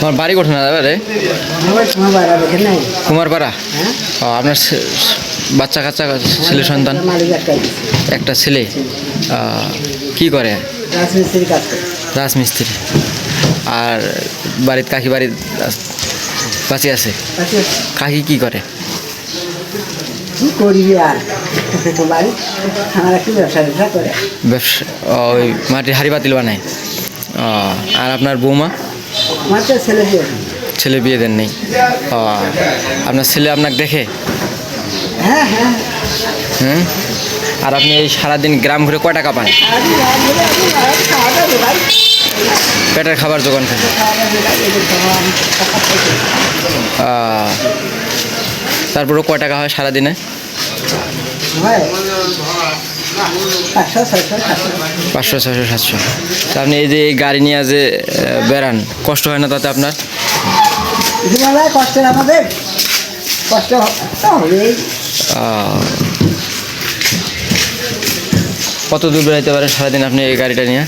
তোমার বাড়ি কোথায় না দাদা রে? কুমারপাড়া। হ্যাঁ। ও, আপনার বাচ্চা কাচ্চা ছেলে সন্তান? একটা ছেলে। কি করে? রাজমিস্ত্রি। আর বাড়ির কাকি বাড়ির বাঁচি আছে? কাকি কি করে? কি করবি আর? আমার একটু ব্যবসা ব্যবসা করে। ব্যবসা ওই মাটির হাড়ি বাতিল বানায়। আর আপনার বৌমা? ছেলে বিয়ে দেন। নেই আপনার ছেলে আপনাকে দেখে? হ্যাঁ হ্যাঁ। আর আপনি এই সারাদিন গ্রাম ঘুরে কয় টাকা পান। পেটের খাবার জোগান থেকে। খাওয়া দাওয়া দোকান, এদের খাওয়া আমি টাকা পাই। আহ, তারপরে কয় টাকা হয় সারাদিনে? পাঁচশো ছয়শো সাতশো। আপনি এই যে গাড়ি নিয়ে যে বেড়ান কষ্ট হয় না তাতে আপনার? কষ্টের আমাদের। কষ্ট কত দূর বেড়াইতে পারেন সারাদিন আপনি এই গাড়িটা নিয়ে?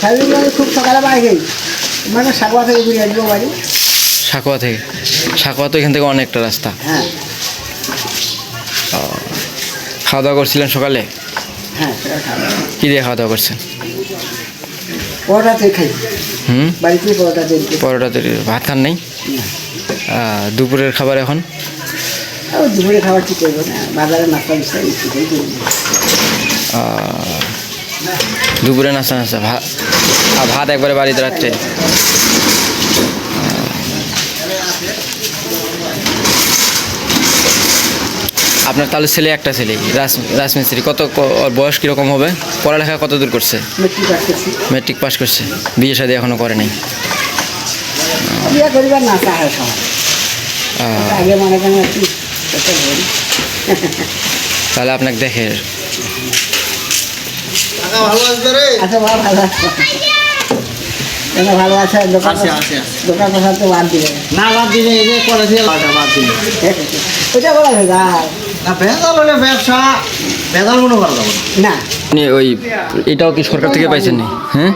সারাদিন খুব সকালে বাইরে মানে সাগোয়া থেকে ঘুরে আসব বাড়ি। সাকুয়া থেকে? সাকুয়া তো এখান থেকে অনেকটা রাস্তা। হ্যাঁ। খাওয়া দাওয়া করছিলেন সকালে? হ্যাঁ কী দিয়ে খাওয়া দাওয়া করছেন? পরোটাতে খাই। হুম? বাড়িতে পরোটা তৈরি পরোটা তৈরি ভাত খান নেই? দুপুরের খাবার এখন? ও দুপুরে খাবার ঠিক করব না। বাজারে নাস্তা মিস্তা কিছুতেই করি না। আহ, দুপুরে নাস্তা নাস্তা। ভাত আর ভাত একবারে বাড়িতে রাত্রে। আপনার তাহলে ছেলে একটা ছেলে রাজ রাজমিস্ত্রি। কত বয়স কীরকম হবে? পড়ালেখা কত দূর করছে? মেট্রিক পাস করছে। বিয়ে শাদী এখনও করে নাই। তাহলে আপনাকে দেখে। আচ্ছা ভালো আছে। আছে? দোকান কথা তো বাদ দিবে না ওইটা বলা যায়। না ভেজাল হলে ব্যবসা ভেজাল মনে করা যাবে না। না। আপনি ওই এটাও কি সরকার থেকে পাইছেন নি হ্যাঁ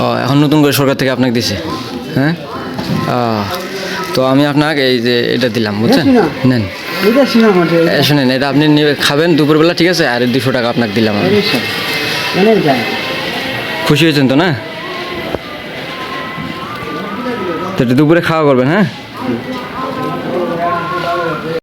ও এখন নতুন করে সরকার থেকে আপনাকে দিছে। হ্যাঁ? ও, তো আমি আপনাকে এই যে এটা দিলাম বুঝছেন। নেন। শোনেন এটা আপনি নিয়ে খাবেন দুপুরবেলা ঠিক আছে? আর দুশো টাকা আপনাকে দিলাম খুশি হয়েছেন তো না? তো এটা দুপুরে খাওয়া করবেন হ্যাঁ?